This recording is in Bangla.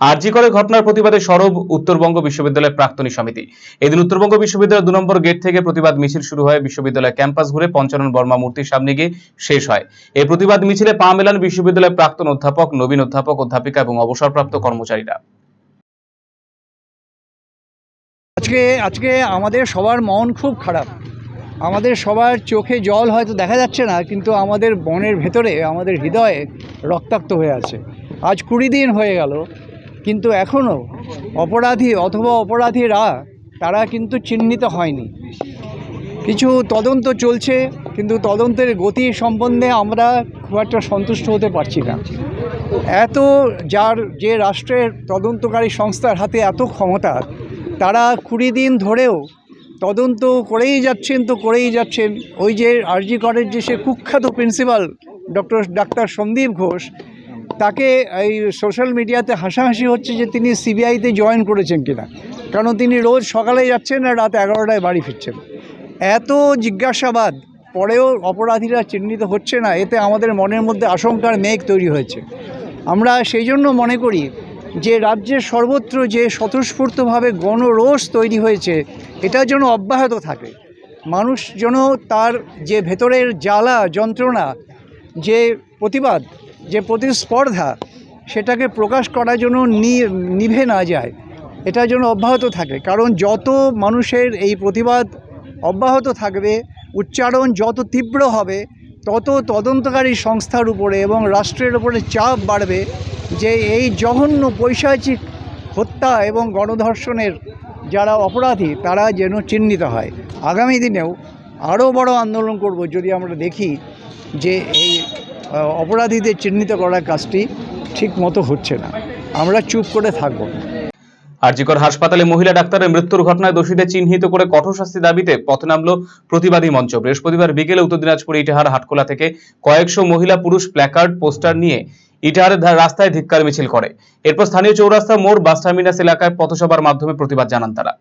আরজি করে ঘটনার প্রতিবাদে সরব উত্তরবঙ্গ বিশ্ববিদ্যালয়ের প্রাক্তনী সমিতি। এদিন উত্তরবঙ্গ বিশ্ববিদ্যালয়ের দু নম্বর গেট থেকে প্রতিবাদ মিছিল শুরু হয় বিশ্ববিদ্যালয় ক্যাম্পাস ঘুরে পঞ্চানন বর্মা মূর্তির সামনে গিয়ে শেষ হয়। এই প্রতিবাদ মিছিলে পা মেলান বিশ্ববিদ্যালয়ের প্রাক্তন অধ্যাপক, নবীন অধ্যাপক, অধ্যাপিকা এবং অবসরপ্রাপ্ত কর্মচারীরা। আজকে আজকে আমাদের সবার মন খুব খারাপ। আমাদের সবার চোখে জল হয়তো দেখা যাচ্ছে না, কিন্তু আমাদের বনের ভেতরে, আমাদের হৃদয়ে রক্তাক্ত হয়ে আছে। আজ কুড়ি দিন হয়ে গেল কিন্তু এখনও অপরাধী অথবা অপরাধীরা, তারা কিন্তু চিহ্নিত হয়নি। কিছু তদন্ত চলছে, কিন্তু তদন্তের গতি সম্বন্ধে আমরা খুব একটা সন্তুষ্ট হতে পারছি না। এত যার যে রাষ্ট্রের তদন্তকারী সংস্থার হাতে এত ক্ষমতা, তারা কুড়ি দিন ধরেও তদন্ত করেই যাচ্ছেন তো করেই যাচ্ছেন। ওই যে আরজি করের যে সে কুখ্যাত প্রিন্সিপাল ডক্টর, ডাক্তার সন্দীপ ঘোষ তাকে এই সোশ্যাল মিডিয়াতে হাসাহাসি হচ্ছে যে তিনি সিবিআইতে জয়েন করেছেন কিনা। কারণ তিনি রোজ সকালে যাচ্ছেন আর রাত এগারোটায় বাড়ি ফিরছেন। এত জিজ্ঞাসাবাদ, পরেও অপরাধীরা চিহ্নিত হচ্ছে না, এতে আমাদের মনের মধ্যে আশঙ্কার মেঘ তৈরি হয়েছে। আমরা সেই জন্য মনে করি যে রাজ্যের সর্বত্র যে স্বতঃস্ফূর্তভাবে গণরোষ তৈরি হয়েছে, এটা যেন অব্যাহত থাকে। মানুষ যেন তার যে ভেতরের জ্বালা, যন্ত্রণা, যে প্রতিবাদ যে প্রতিস্পর্ধা সেটাকে প্রকাশ করার জন্য নিভে না যায় এটা যেন অব্যাহত থাকে। কারণ যত মানুষের এই প্রতিবাদ অব্যাহত থাকবে, উচ্চারণ যত তীব্র হবে, তত তদন্তকারী সংস্থার উপরে এবং রাষ্ট্রের উপরে চাপ বাড়বে যে এই জঘন্য পৈশাচিক হত্যা এবং গণধর্ষণের যারা অপরাধী, তারা যেন চিহ্নিত হয়। আগামী দিনেও আরও বড় আন্দোলন করব যদি আমরা দেখি যে এই অপরাধীদের চিহ্নিত করার কাজটি ঠিক মতো হচ্ছে না। আমরা চুপ করে থাকব। আরজিকর হাসপাতালে মহিলা ডাক্তারের মৃত্যুর ঘটনায় দোষীদের চিহ্নিত করে কঠোর শাস্তি দাবিতে পথে নামলো প্রতিবাদী মঞ্চ। বৃহস্পতিবার বিকেলে উত্তর দিনাজপুর ইটাহার হাটকোলা থেকে কয়েকশো মহিলা পুরুষ প্ল্যাকার্ড, পোস্টার নিয়ে ইটাহারের রাস্তায় ধিক্কার মিছিল করে। এরপর স্থানীয় চৌরাস্তা মোড় বাস টার্মিনাস এলাকায় পথসভার মাধ্যমে প্রতিবাদ জানান তারা।